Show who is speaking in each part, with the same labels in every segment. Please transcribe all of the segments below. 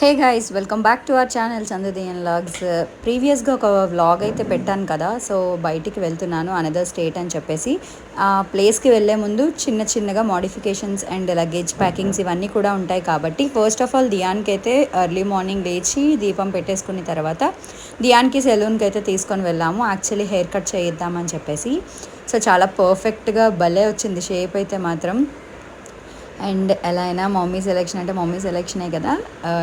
Speaker 1: Hey guys welcome back to our channel Chandudayan logs ప్రీవియస్గా ఒక vlog అయితే పెట్టాను కదా సో బయటికి వెళ్తున్నాను అనదర్ స్టేట్ అని చెప్పేసి. ఆ ప్లేస్కి వెళ్ళే ముందు చిన్న చిన్నగా మోడిఫికేషన్స్ అండ్ లగేజ్ ప్యాకింగ్స్ ఇవన్నీ కూడా ఉంటాయి కాబట్టి ఫస్ట్ ఆఫ్ ఆల్ దియాన్కి అయితే ఎర్లీ మార్నింగ్ లేచి దీపం పెట్టేసుకున్న తర్వాత దియాన్కి సెలూన్కి అయితే తీసుకొని వెళ్ళాము. యాక్చువల్లీ హెయిర్ కట్ చేయిద్దామని చెప్పేసి. సో చాలా పర్ఫెక్ట్గా భలే వచ్చింది షేప్ అయితే మాత్రం. అండ్ ఎలా అయినా మమ్మీ సెలెక్షన్ అంటే మమ్మీ సెలెక్షనే కదా.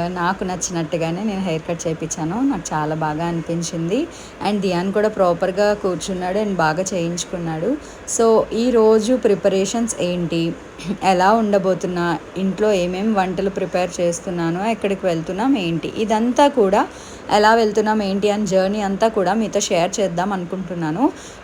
Speaker 1: నాకు నచ్చినట్టుగానే నేను హెయిర్ కట్ చేయించాను నాకు చాలా బాగా అనిపించింది. అండ్ దియాన్ కూడా ప్రాపర్గా కూర్చున్నాడు అండ్ బాగా చేయించుకున్నాడు. సో ఈరోజు ప్రిపరేషన్స్ ఏంటి? ఎలా ఉండబోతున్నా ఇంట్లో ఏమేమి వంటలు ప్రిపేర్ చేస్తున్నాను ఎక్కడికి వెళ్తున్నాం ఏంటి ఇదంతా కూడా ఎలా వెళ్తున్నాం ఏంటి అని జర్నీ అంతా కూడా మీతో షేర్ చేద్దాం అనుకుంటున్నాను.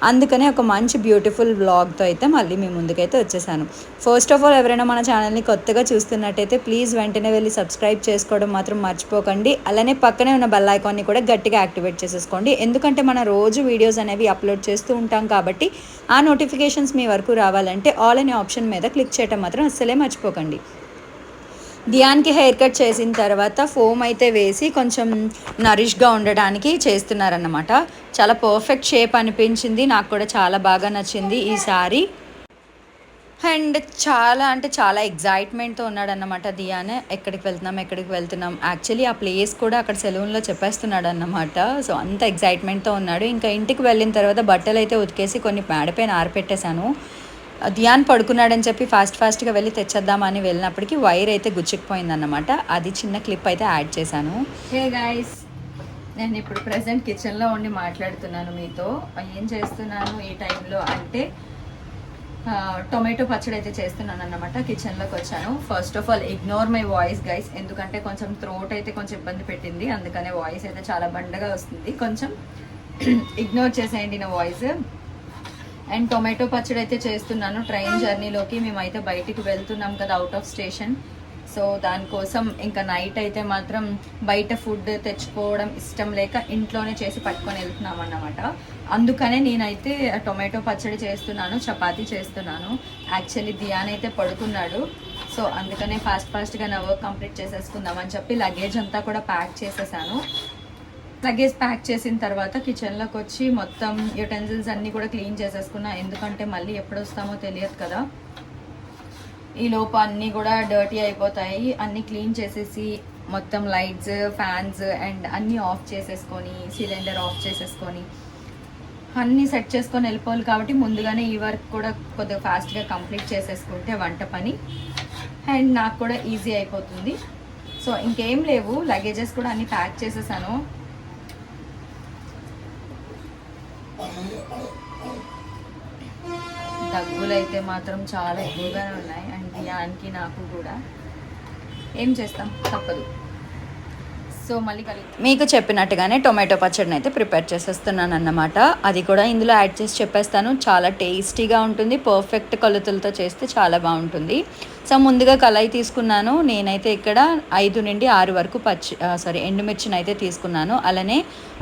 Speaker 1: అందుకనే ఒక మంచి బ్యూటిఫుల్ వ్లాగ్తో అయితే మళ్ళీ మీ ముందుకైతే వచ్చేసాను. ఫస్ట్ ఆఫ్ ఆల్ ఎవరైనా మన ఛానల్ని కొత్తగా చూస్తున్నట్టయితే ప్లీజ్ వెంటనే వెళ్ళి సబ్స్క్రైబ్ చేసుకోవడం మాత్రం మర్చిపోకండి. అలానే పక్కనే ఉన్న బెల్ ఐకాన్ని కూడా గట్టిగా యాక్టివేట్ చేసేసుకోండి. ఎందుకంటే మన రోజు వీడియోస్ అనేవి అప్లోడ్ చేస్తూ ఉంటాం కాబట్టి ఆ నోటిఫికేషన్స్ మీ వరకు రావాలంటే ఆల్ అనే ఆప్షన్ మీద క్లిక్ చేయటం మాత్రం అస్సలే మర్చిపోకండి. ధ్యాన్కి హెయిర్ కట్ చేసిన తర్వాత ఫోమ్ అయితే వేసి కొంచెం నరిష్గా ఉండడానికి చేస్తున్నారన్నమాట. చాలా పర్ఫెక్ట్ షేప్ అనిపించింది. నాకు కూడా చాలా బాగా నచ్చింది ఈ సారీ. అండ్ చాలా అంటే చాలా ఎగ్జైట్మెంట్తో ఉన్నాడన్నమాట దియానే ఎక్కడికి వెళ్తున్నాం ఎక్కడికి వెళ్తున్నాం. యాక్చువల్లీ ఆ ప్లేస్ కూడా అక్కడ సెలూన్లో చెప్పేస్తున్నాడు అన్నమాట సో అంత ఎగ్జైట్మెంట్తో ఉన్నాడు. ఇంకా ఇంటికి వెళ్ళిన తర్వాత బట్టలు అయితే ఉతికేసి కొన్ని మేడపైన ఆరపెట్టేశాను. ధ్యాన్ పడుకున్నాడని చెప్పి ఫాస్ట్ ఫాస్ట్గా వెళ్ళి తెచ్చేద్దామని వెళ్ళినప్పటికీ వైర్ అయితే గుచ్చుకుపోయిందన్నమాట. అది చిన్న క్లిప్ అయితే యాడ్ చేశాను. హే గాయస్ నేను ఇప్పుడు ప్రజెంట్ కిచెన్లో ఉండి మాట్లాడుతున్నాను మీతో. ఏం చేస్తున్నాను ఈ టైంలో అంటే టొమాటో పచ్చడి అయితే చేస్తున్నాను అన్నమాట కిచెన్లోకి వచ్చాను. First of all ignore my voice guys ఎందుకంటే కొంచెం థ్రోట్ అయితే కొంచెం ఇబ్బంది పెట్టింది అందుకనే వాయిస్ అయితే చాలా బండగా వస్తుంది. కొంచెం ఇగ్నోర్ చేసేయండి నా వాయిస్ అండ్ టొమాటో పచ్చడి అయితే చేస్తున్నాను. ట్రైన్ జర్నీలోకి మేమైతే బయటికి వెళ్తున్నాం కదా అవుట్ ఆఫ్ స్టేషన్ సో దానికోసం ఇంకా నైట్ అయితే మాత్రం బయట ఫుడ్ తెచ్చుకోవడం ఇష్టం లేక ఇంట్లోనే చేసి పట్టుకొని వెళ్తున్నాం అన్నమాట. అందుకనే నేనైతే టొమాటో పచ్చడి చేస్తున్నాను చపాతీ చేస్తున్నాను. యాక్చువల్లీ దియాన్ అయితే పడుకున్నాడు. సో అందుకనే ఫాస్ట్ ఫాస్ట్గా నా వర్క్ కంప్లీట్ చేసేసుకుందామని చెప్పి లగేజ్ అంతా కూడా ప్యాక్ చేసేసాను. లగేజ్ ప్యాక్ చేసిన తర్వాత కిచెన్లోకి వచ్చి మొత్తం యుటెన్సిల్స్ అన్నీ కూడా క్లీన్ చేసేసుకున్నా. ఎందుకంటే మళ్ళీ ఎప్పుడు వస్తామో తెలియదు కదా. ఈ లోపు అన్నీ కూడా డర్టీ అయిపోతాయి. అన్నీ క్లీన్ చేసేసి మొత్తం లైట్స్ ఫ్యాన్స్ అండ్ అన్నీ ఆఫ్ చేసేసుకొని సిలిండర్ ఆఫ్ చేసేసుకొని అన్నీ సెట్ చేసుకొని వెళ్ళిపోవాలి కాబట్టి ముందుగానే ఈ వర్క్ కూడా కొద్దిగా ఫాస్ట్గా కంప్లీట్ చేసేసుకుంటే వంట పని అండ్ నాకు కూడా ఈజీ అయిపోతుంది. సో ఇంకేం లేవు. లగేజెస్ కూడా అన్నీ ప్యాక్ చేసేసాను. దగ్గులు అయితే మాత్రం చాలా ఎక్కువగానే ఉన్నాయి. అండ్ దియాన్కి నాకు కూడా. ఏం చేస్తాం? తప్పదు. సో మళ్ళీ కలిగి మీకు చెప్పినట్టుగానే టొమాటో పచ్చడిని అయితే ప్రిపేర్ చేసేస్తున్నాను అన్నమాట అది కూడా ఇందులో యాడ్ చేసి చెప్పేస్తాను. చాలా టేస్టీగా ఉంటుంది. పర్ఫెక్ట్ కొలతలతో చేస్తే చాలా బాగుంటుంది. సో ముందుగా కళాయి తీసుకున్నాను. నేనైతే ఇక్కడ ఐదు నుండి ఆరు వరకు పచ్చి సారీ ఎండుమిర్చిని అయితే తీసుకున్నాను. అలానే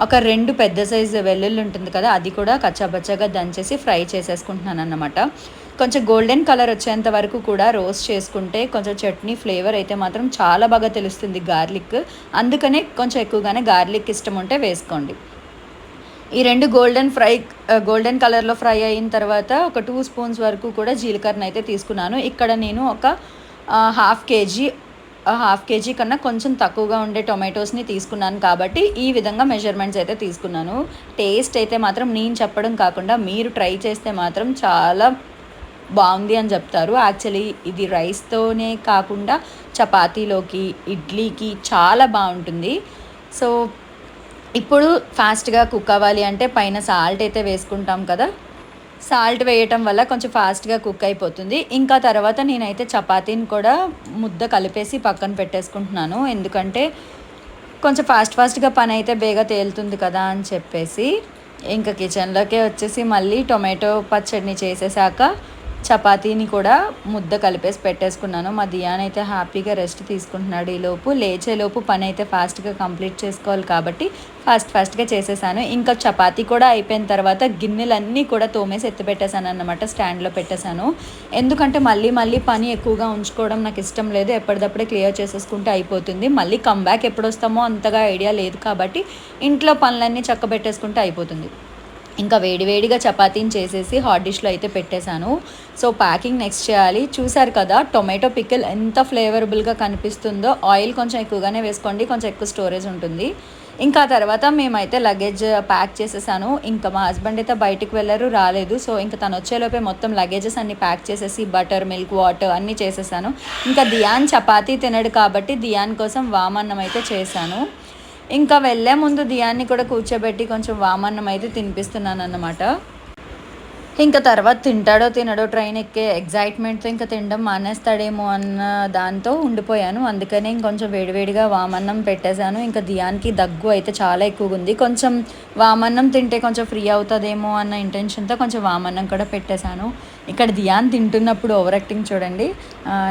Speaker 1: ఒక రెండు పెద్ద సైజు వెల్లుల్లి ఉంటుంది కదా అది కూడా కచ్చాబచ్చాగా దంచేసి ఫ్రై చేసేసుకుంటున్నాను అన్నమాట కొంచెం గోల్డెన్ కలర్ వచ్చేంత వరకు కూడా రోస్ట్ చేసుకుంటే కొంచెం చట్నీ ఫ్లేవర్ అయితే మాత్రం చాలా బాగా తెలుస్తుంది గార్లిక్ అందుకనే కొంచెం ఎక్కువగానే గార్లిక్ ఇష్టం ఉంటే వేసుకోండి. ఈ రెండు గోల్డెన్ ఫ్రై గోల్డెన్ కలర్లో ఫ్రై అయిన తర్వాత ఒక టూ స్పూన్స్ వరకు కూడా జీలకర్రను అయితే తీసుకున్నాను. ఇక్కడ నేను ఒక హాఫ్ కేజీ హాఫ్ కేజీ కన్నా కొంచెం తక్కువగా ఉండే టొమాటోస్ని తీసుకున్నాను కాబట్టి ఈ విధంగా మెజర్మెంట్స్ అయితే తీసుకున్నాను. టేస్ట్ అయితే మాత్రం నేను చెప్పడం కాకుండా మీరు ట్రై చేస్తే మాత్రం చాలా బాగుంది అని చెప్తారు. యాక్చువల్లీ ఇది రైస్తోనే కాకుండా చపాతీలోకి ఇడ్లీకి చాలా బాగుంటుంది. సో ఇప్పుడు ఫాస్ట్గా కుక్ అవ్వాలి అంటే పైన సాల్ట్ అయితే వేసుకుంటాం కదా. సాల్ట్ వేయటం వల్ల కొంచెం ఫాస్ట్గా కుక్ అయిపోతుంది. ఇంకా తర్వాత నేనైతే చపాతీని కూడా ముద్ద కలిపేసి పక్కన పెట్టేసుకుంటున్నాను. ఎందుకంటే కొంచెం ఫాస్ట్ ఫాస్ట్గా పని అయితే బేగా తేలుతుంది కదా అని చెప్పేసి ఇంకా కిచెన్లోకే వచ్చేసి మళ్ళీ టొమాటో పచ్చడిని చేసేసాక చపాతీని కూడా ముద్ద కలిపేసి పెట్టేసుకున్నాను. మా దియాన్ అయితే హ్యాపీగా రెస్ట్ తీసుకుంటున్నాడు ఈలోపు. లేచేలోపు పని అయితే ఫాస్ట్గా కంప్లీట్ చేసుకోవాలి కాబట్టి ఫాస్ట్ ఫాస్ట్గా చేసేసాను. ఇంకా చపాతీ కూడా అయిపోయిన తర్వాత గిన్నెలన్నీ కూడా తోమేసి ఎత్తి పెట్టేశాను అన్నమాట స్టాండ్లో పెట్టేశాను ఎందుకంటే మళ్ళీ మళ్ళీ పని ఎక్కువగా ఉంచుకోవడం నాకు ఇష్టం లేదు. ఎప్పటిదప్పుడే క్లియర్ చేసేసుకుంటే అయిపోతుంది. మళ్ళీ కమ్బ్యాక్ ఎప్పుడు వస్తామో అంతగా ఐడియా లేదు కాబట్టి ఇంట్లో పనులన్నీ చక్క పెట్టేసుకుంటే అయిపోతుంది. ఇంకా వేడివేడిగా చపాతీని చేసేసి హాట్ డిష్లో అయితే పెట్టేశాను. సో ప్యాకింగ్ నెక్స్ట్ చేయాలి. చూసారు కదా టొమాటో పికిల్ ఎంత ఫ్లేవరబుల్గా కనిపిస్తుందో. ఆయిల్ కొంచెం ఎక్కువగానే వేసుకోండి కొంచెం ఎక్కువ స్టోరేజ్ ఉంటుంది. ఇంకా తర్వాత మేమైతే లగేజ్ ప్యాక్ చేసేసాను. ఇంకా మా హస్బెండ్ అయితే బయటికి వెళ్ళరు రాలేదు. సో ఇంకా తను వచ్చేలోపే మొత్తం లగేజెస్ అన్ని ప్యాక్ చేసేసి బటర్ మిల్క్ వాటర్ అన్నీ చేసేసాను. ఇంకా దియాన్ చపాతీ తినడు కాబట్టి దియాన్ కోసం వామన్నం అయితే చేశాను. ఇంకా వెళ్ళే ముందు దియాన్ని కూడా కూర్చోబెట్టి కొంచెం వామన్నం అయితే తినిపిస్తున్నాను అన్నమాట ఇంకా తర్వాత తింటాడో తినడో ట్రైన్ ఎక్కే ఎగ్జైట్మెంట్తో ఇంకా తినడం మానేస్తాడేమో అన్న దాంతో ఉండిపోయాను. అందుకనే ఇంకొంచెం వేడివేడిగా వామన్నం పెట్టేశాను. ఇంకా దియానికి దగ్గు అయితే చాలా ఎక్కువగా ఉంది. కొంచెం వామన్నం తింటే కొంచెం ఫ్రీ అవుతుందేమో అన్న ఇంటెన్షన్తో కొంచెం వామన్నం కూడా పెట్టేశాను. ఇక్కడ దియాన్ తింటున్నప్పుడు ఓవర్ యాక్టింగ్ చూడండి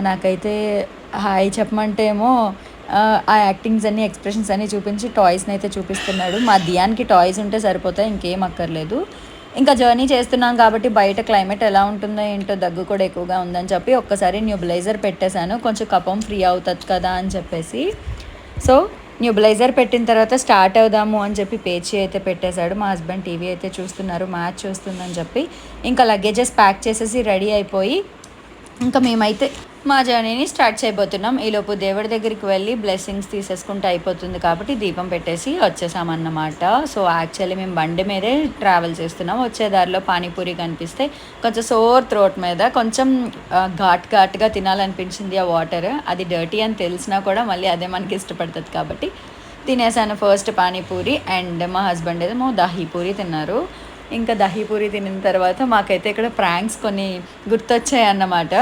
Speaker 1: నాకైతే హాయ్ చెప్పమంటే ఏమో ఆ యాక్టింగ్స్ అన్ని ఎక్స్ప్రెషన్స్ అన్ని చూపించి టాయ్స్ని అయితే చూపిస్తున్నాడు. మా దియాన్కి టాయ్స్ ఉంటే సరిపోతాయి ఇంకేం అక్కర్లేదు. ఇంకా జర్నీ చేస్తున్నాం కాబట్టి బయట క్లైమేట్ ఎలా ఉంటుందో ఏంటో దగ్గు కూడా ఎక్కువగా ఉందని చెప్పి ఒక్కసారి న్యూబిలైజర్ పెట్టేశాను. కొంచెం కపం ఫ్రీ అవుతుంది కదా అని చెప్పేసి. సో న్యూబిలైజర్ పెట్టిన తర్వాత స్టార్ట్ అవుదాము అని చెప్పి పేచీ అయితే పెట్టేశాడు. మా హస్బెండ్ టీవీ అయితే చూస్తున్నారు మ్యాచ్ చూస్తుందని చెప్పి. ఇంకా లగేజెస్ ప్యాక్ చేసేసి రెడీ అయిపోయి ఇంకా మేమైతే మా జర్నీని స్టార్ట్ చేయబోతున్నాం. ఈలోపు దేవుడి దగ్గరికి వెళ్ళి బ్లెస్సింగ్స్ తీసేసుకుంటే అయిపోతుంది కాబట్టి దీపం పెట్టేసి వచ్చేసామన్నమాట. సో యాక్చువల్లీ మేము బండి మీదే ట్రావెల్ చేస్తున్నాం. వచ్చే దారిలో పానీపూరి కనిపిస్తే కొంచెం సోర్ త్రోట్ మీద కొంచెం ఘాట్ ఘాట్గా తినాలనిపించింది ఆ వాటర్ అది డర్టీ అని తెలిసినా కూడా మళ్ళీ అదే మనకి ఇష్టపడుతుంది కాబట్టి తినేసాను ఫస్ట్ పానీపూరి అండ్ మా హస్బెండ్ ఏమో దహీపూరి తిన్నారు. ఇంకా దహీపూరి తినిన తర్వాత మాకైతే ఇక్కడ ప్రాంక్స్ కొన్ని గుర్తొచ్చాయి అన్నమాట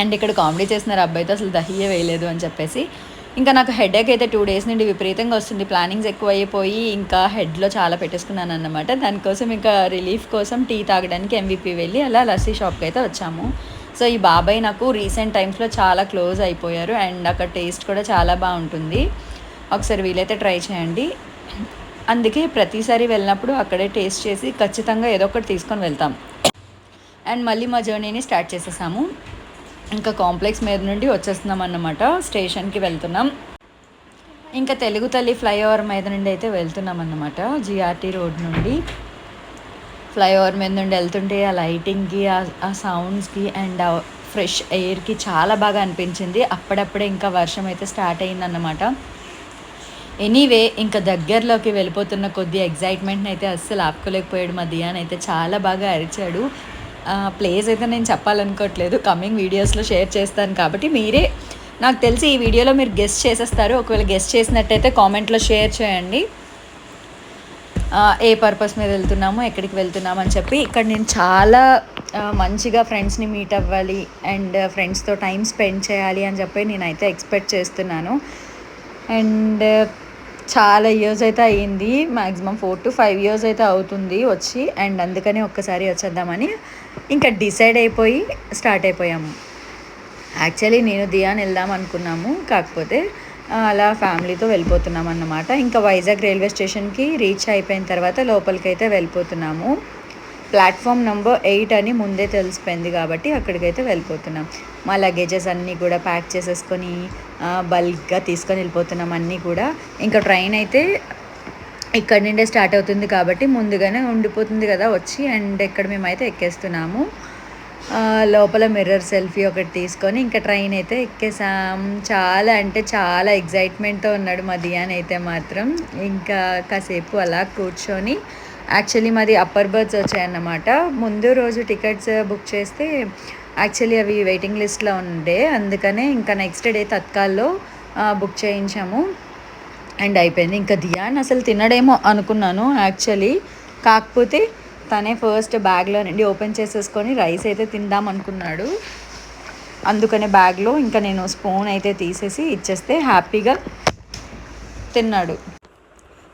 Speaker 1: అండ్ ఇక్కడ కామెడీ చేసిన అబ్బాయితో అసలు దహియే వేయలేదు అని చెప్పేసి. ఇంకా నాకు హెడేక్ అయితే టూ డేస్ నుండి విపరీతంగా వస్తుంది. ప్లానింగ్స్ ఎక్కువ అయిపోయి ఇంకా హెడ్లో చాలా పెట్టేసుకున్నాను అన్నమాట దానికోసం ఇంకా రిలీఫ్ కోసం టీ తాగడానికి ఎంవిపి వెళ్ళి అలా లస్సీ షాప్కి అయితే వచ్చాము. సో ఈ బాబాయ్ నాకు రీసెంట్ టైమ్స్లో చాలా క్లోజ్ అయిపోయారు. అండ్ అక్కడ టేస్ట్ కూడా చాలా బాగుంటుంది. ఒకసారి వీలైతే ట్రై చేయండి. అందుకే ప్రతిసారి వెళ్ళినప్పుడు అక్కడే టేస్ట్ చేసి ఖచ్చితంగా ఏదో ఒకటి తీసుకొని వెళ్తాం. అండ్ మళ్ళీ మా జర్నీని స్టార్ట్ చేసేసాము. ఇంకా కాంప్లెక్స్ మీద నుండి వచ్చేస్తున్నాం అన్నమాట. స్టేషన్కి వెళ్తున్నాం. ఇంకా తెలుగు తల్లి ఫ్లైఓవర్ మీద నుండి అయితే వెళ్తున్నాం అన్నమాట. జిఆర్టీ రోడ్ నుండి. ఫ్లైఓవర్ మీద నుండి వెళ్తుంటే ఆ లైటింగ్కి ఆ సౌండ్స్కి అండ్ ఆ ఫ్రెష్ ఎయిర్కి చాలా బాగా అనిపించింది. అప్పుడప్పుడే ఇంకా వర్షం అయితే స్టార్ట్ అయిందన్నమాట. ఎనీవే ఇంకా దగ్గరలోకి వెళ్ళిపోతున్న కొద్ది ఎగ్జైట్మెంట్ని అయితే అస్సలు ఆపుకోలేకపోయాడు మా దియాన్ అయితే. చాలా బాగా అరిచాడు. ప్లేస్ అయితే నేను చెప్పాలనుకోవట్లేదు. కమింగ్ వీడియోస్లో షేర్ చేస్తాను కాబట్టి మీరే నాకు తెలిసి ఈ వీడియోలో మీరు గెస్ట్ చేసేస్తారు. ఒకవేళ గెస్ట్ చేసినట్టయితే కామెంట్లో షేర్ చేయండి. ఏ పర్పస్ మీద వెళ్తున్నాము ఎక్కడికి వెళ్తున్నాము అని చెప్పి ఇక్కడ నేను చాలా మంచిగా ఫ్రెండ్స్ని మీట్ అవ్వాలి అండ్ ఫ్రెండ్స్తో టైం స్పెండ్ చేయాలి అని చెప్పి నేనైతే ఎక్స్పెక్ట్ చేస్తున్నాను. అండ్ చాలా ఇయర్స్ అయితే అయ్యింది. Maximum four to five years అయితే అవుతుంది వచ్చి. అండ్ అందుకని ఒక్కసారి వచ్చేద్దామని ఇంకా డిసైడ్ అయిపోయి స్టార్ట్ అయిపోయాము. యాక్చువల్లీ నేను దియాన్ వెళ్దాం అనుకున్నాము. కాకపోతే అలా ఫ్యామిలీతో వెళ్ళిపోతున్నాం అన్నమాట ఇంకా వైజాగ్ రైల్వే స్టేషన్కి రీచ్ అయిపోయిన తర్వాత లోపలికి అయితే వెళ్ళిపోతున్నాము. ప్లాట్ఫామ్ నెంబర్ ఎయిట్ అని ముందే తెలిసిపోయింది కాబట్టి అక్కడికైతే వెళ్ళిపోతున్నాం. మా లగేజెస్ అన్నీ కూడా ప్యాక్ చేసేసుకొని బల్క్గా తీసుకొని వెళ్ళిపోతున్నాం అన్నీ కూడా. ఇంకా ట్రైన్ అయితే ఇక్కడ నుండే స్టార్ట్ అవుతుంది కాబట్టి ముందుగానే ఉండిపోతుంది కదా వచ్చి అండ్ ఇక్కడ మేమైతే ఎక్కేస్తున్నాము. లోపల మిర్రర్ సెల్ఫీ ఒకటి తీసుకొని ఇంకా ట్రైన్ అయితే ఎక్కేసాం. చాలా అంటే చాలా ఎగ్జైట్మెంట్తో ఉన్నాడు మదియాన్ అయితే మాత్రం. ఇంకా కాసేపు అలా కూర్చొని యాక్చువల్లీ మాది అప్పర్ బర్త్స్ వచ్చాయన్నమాట. ముందు రోజు టికెట్స్ బుక్ చేస్తే యాక్చువల్లీ అవి వెయిటింగ్ లిస్ట్లో ఉండే. అందుకనే ఇంకా నెక్స్ట్ డే తత్కాల్లో బుక్ చేయించాము. అండ్ అయిపోయింది. ఇంకా దియాన్ అసలు తినడేమో అనుకున్నాను యాక్చువల్లీ. కాకపోతే తనే ఫస్ట్ బ్యాగ్లో నుండి ఓపెన్ చేసేసుకొని రైస్ అయితే తిందాం అనుకున్నాడు. అందుకనే బ్యాగ్లో ఇంకా నేను స్పూన్ అయితే తీసేసి ఇచ్చేస్తే హ్యాపీగా తిన్నాడు.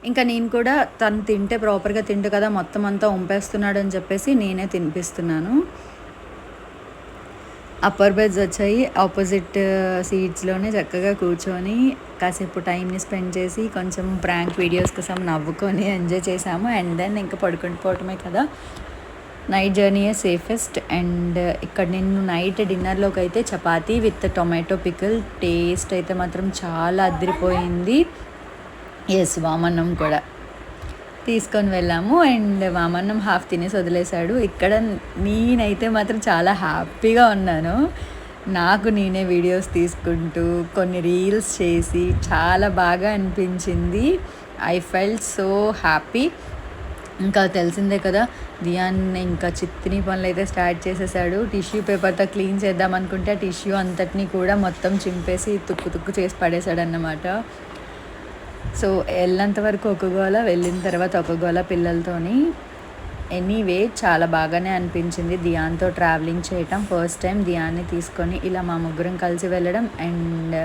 Speaker 1: ఇంకా నేను కూడా తను తింటే ప్రాపర్గా తింటు కదా మొత్తం అంతా ఉంపేస్తున్నాడు అని చెప్పేసి నేనే తినిపిస్తున్నాను. అప్పర్ బెడ్స్ వచ్చాయి. ఆపోజిట్ సీట్స్లోనే uh, చక్కగా కూర్చొని కాసేపు టైంని స్పెండ్ చేసి కొంచెం ప్రాంక్ వీడియోస్ కోసం నవ్వుకొని ఎంజాయ్ చేసాము అండ్ దెన్ ఇంకా పడుకుంటూ పోవటమే కదా. నైట్ జర్నీయే సేఫెస్ట్ అండ్ ఇక్కడ నేను నైట్ డిన్నర్లోకి అయితే chapati with tomato pickle taste అయితే మాత్రం చాలా అదిరిపోయింది. ఎస్ వామన్నం కూడా. తీసుకొని వెళ్ళాము అండ్ వామన్నం హాఫ్ తినేసి వదిలేశాడు. ఇక్కడ నేనైతే మాత్రం చాలా హ్యాపీగా ఉన్నాను. నాకు నేనే వీడియోస్ తీసుకుంటూ కొన్ని రీల్స్ చేసి చాలా బాగా అనిపించింది. ఐ ఫెల్ట్ సో హ్యాపీ ఇంకా తెలిసిందే కదా దియాన్ ఇంకా చిత్తిని పనులు అయితే స్టార్ట్ చేసేసాడు. టిష్యూ పేపర్తో క్లీన్ చేద్దాం అనుకుంటే ఆ టిష్యూ అంతటినీ కూడా మొత్తం చింపేసి తుక్కు తుక్కు చేసి పడేశాడు అన్నమాట సో వెళ్ళినంత వరకు ఒక గోల వెళ్ళిన తర్వాత ఒక గోల పిల్లలతోని ఎనీవే చాలా బాగానే అనిపించింది. దియాన్తో ట్రావెలింగ్ చేయటం ఫస్ట్ టైం దియాన్ని తీసుకొని ఇలా మా ముగ్గురం కలిసి వెళ్ళడం అండ్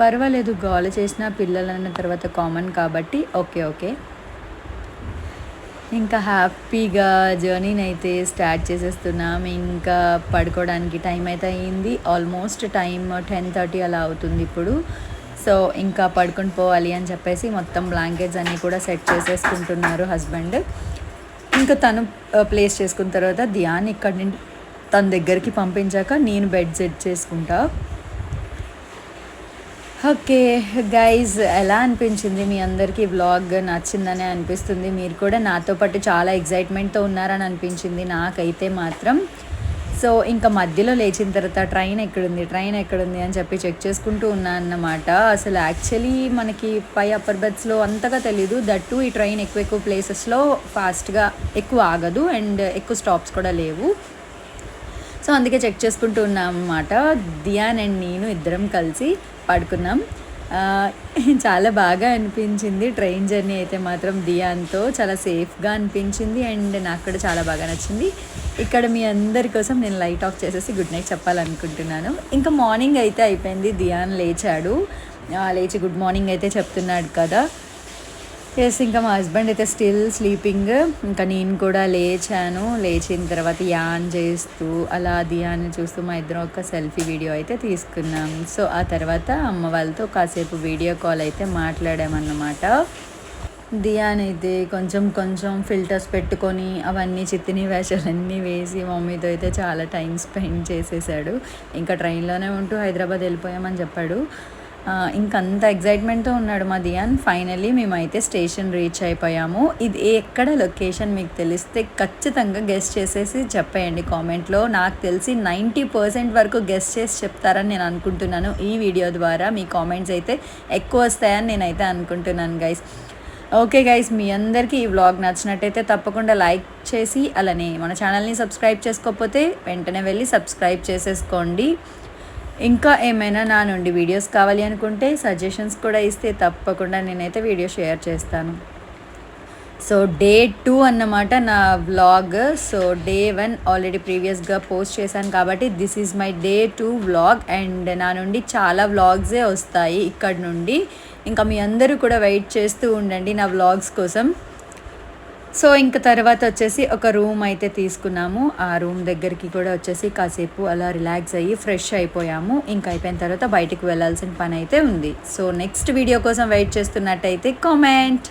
Speaker 1: పర్వాలేదు గోల చేసిన పిల్లలన్న తర్వాత కామన్ కాబట్టి ఓకే ఓకే. ఇంకా హ్యాపీగా జర్నీని అయితే స్టార్ట్ చేసేస్తున్నాం. ఇంకా పడుకోవడానికి టైం అయితే అయ్యింది ఆల్మోస్ట్ టైం టెన్ థర్టీ అలా అవుతుంది ఇప్పుడు. సో ఇంకా పడుకొని పోవాలి అని చెప్పేసి మొత్తం బ్లాంకెట్స్ అన్నీ కూడా సెట్ చేసేసుకుంటున్నారు హస్బెండ్ ఇంకా తను uh, ప్లేస్ చేసుకున్న తర్వాత ధ్యాన్ ఇక్కడ నుండి తన దగ్గరికి పంపించాక నేను బెడ్ సెట్ చేసుకుంటా. ఓకే గైజ్ ఎలా అనిపించింది మీ అందరికీ వ్లాగ్ నచ్చిందని అనిపిస్తుంది. మీరు కూడా నాతో పాటు చాలా ఎగ్జైట్మెంట్తో ఉన్నారని అనిపించింది నాకైతే మాత్రం. సో ఇంకా మధ్యలో లేచిన తర్వాత ట్రైన్ ఎక్కడుంది ట్రైన్ ఎక్కడుంది అని చెప్పి చెక్ చేసుకుంటూ ఉన్నాను అన్నమాట. అసలు యాక్చువల్లీ మనకి పై అప్పర్ బెర్త్స్లో అంతగా తెలీదు. దట్టు ఈ ట్రైన్ ఎక్కువ ఎక్కువ ప్లేసెస్లో ఫాస్ట్గా ఎక్కువ ఆగదు అండ్ ఎక్కువ స్టాప్స్ కూడా లేవు. సో అందుకే చెక్ చేసుకుంటూ ఉన్నాం అన్నమాట. దియాన్ అండ్ నేను ఇద్దరం కలిసి పడుకున్నాం. చాలా బాగా అనిపించింది. ట్రైన్ జర్నీ అయితే మాత్రం దియాన్తో చాలా సేఫ్గా అనిపించింది. అండ్ నాకు కూడా చాలా బాగా నచ్చింది. ఇక్కడ మీ అందరి కోసం నేను లైట్ ఆఫ్ చేసేసి గుడ్ నైట్ చెప్పాలనుకుంటున్నాను. ఇంకా మార్నింగ్ అయితే అయిపోయింది. దియాన్ లేచాడు. లేచి గుడ్ మార్నింగ్ అయితే చెప్తున్నాడు కదా. ఎస్ ఇంకా మా హస్బెండ్ అయితే స్టిల్ స్లీపింగ్ ఇంకా నేను కూడా లేచాను. లేచిన తర్వాత యాన్ చేస్తూ అలా దియాన్ని చూస్తూ మా ఇద్దరం ఒక సెల్ఫీ వీడియో అయితే తీసుకున్నాం. సో ఆ తర్వాత అమ్మ వాళ్ళతో కాసేపు వీడియో కాల్ అయితే మాట్లాడామన్నమాట. దియాన్ అయితే కొంచెం కొంచెం ఫిల్టర్స్ పెట్టుకొని అవన్నీ చిత్తిని వేషాలన్నీ వేసి మమ్మీతో అయితే చాలా టైం స్పెండ్ చేసేసాడు. ఇంకా ట్రైన్లోనే ఉంటూ హైదరాబాద్ వెళ్ళిపోయామని చెప్పాడు. ఇంకంత ఎగ్జైట్మెంట్తో ఉన్నాడు మా దియాన్. ఫైనల్లీ మేమైతే స్టేషన్ రీచ్ అయిపోయాము. ఇది ఎక్కడ లొకేషన్ మీకు తెలిస్తే ఖచ్చితంగా గెస్ట్ చేసేసి చెప్పేయండి కామెంట్లో నాకు తెలిసి నైంటీ పర్సెంట్ వరకు గెస్ట్ చేసి చెప్తారని నేను అనుకుంటున్నాను. ఈ వీడియో ద్వారా మీ కామెంట్స్ అయితే ఎక్కువ వస్తాయని నేనైతే అనుకుంటున్నాను గైస్ ఓకే గైస్ మీ అందరికీ ఈ వ్లాగ్ నచ్చినట్టయితే తప్పకుండా లైక్ చేసి అలానే మన ఛానల్ని సబ్స్క్రైబ్ చేసుకోకపోతే వెంటనే వెళ్ళి సబ్స్క్రైబ్ చేసేసుకోండి. ఇంకా ఏమైనా నా నుండి వీడియోస్ కావాలి అనుకుంటే సజెషన్స్ కూడా ఇస్తే తప్పకుండా నేనైతే వీడియో షేర్ చేస్తాను. సో డే టూ అన్నమాట నా vlog so day one already ప్రీవియస్గా పోస్ట్ చేశాను కాబట్టి this is my day two vlog and నా నుండి చాలా వ్లాగ్సే వస్తాయి ఇక్కడ నుండి. ఇంకా మీ అందరూ కూడా వెయిట్ చేస్తూ ఉండండి నా వ్లాగ్స్ కోసం. సో ఇంక తర్వాత వచ్చేసి ఒక రూమ్ అయితే తీసుకున్నాము. ఆ రూమ్ దగ్గరికి కూడా వచ్చేసి కాసేపు అలా రిలాక్స్ అయ్యి ఫ్రెష్ అయిపోయాము. ఇంకా అయిపోయిన తర్వాత బయటికి వెళ్ళాల్సిన పని అయితే ఉంది. సో నెక్స్ట్ వీడియో కోసం వెయిట్ చేస్తున్నట్టయితే కామెంట్.